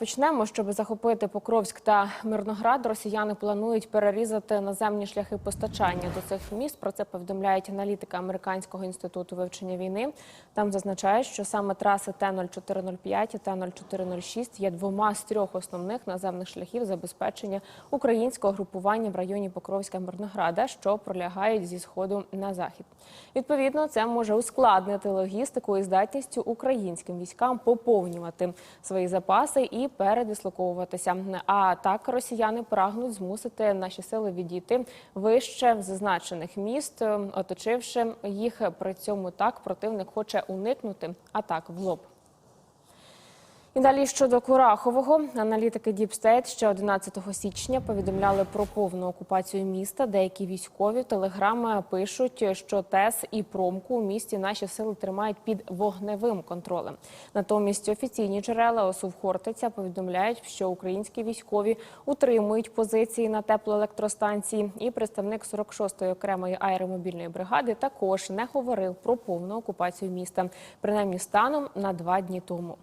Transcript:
розпочнемо. Щоб захопити Покровськ та Мирноград, росіяни планують перерізати наземні шляхи постачання до цих міст. Про це повідомляють аналітики Американського інституту вивчення війни. Там зазначають, що саме траси Т-0405 і Т-0406 є двома з трьох основних наземних шляхів забезпечення українського групування в районі Покровська Мирнограда, що пролягають зі сходу на захід. Відповідно, це може ускладнити логістику і здатністю українським військам поповнювати свої запаси і передислоковуватися. А так росіяни прагнуть змусити наші сили відійти вище зазначених міст, оточивши їх. При цьому так противник хоче уникнути атак в лоб. І далі щодо Курахового, аналітики State ще 11 січня повідомляли про повну окупацію міста. Деякі військові телеграми пишуть, що ТЕС і промку у місті наші сили тримають під вогневим контролем. Натомість офіційні джерела ОСУВ Хортиця повідомляють, що українські військові утримують позиції на теплоелектростанції. І представник 46-ї окремої аеромобільної бригади також не говорив про повну окупацію міста, принаймні станом на два дні тому.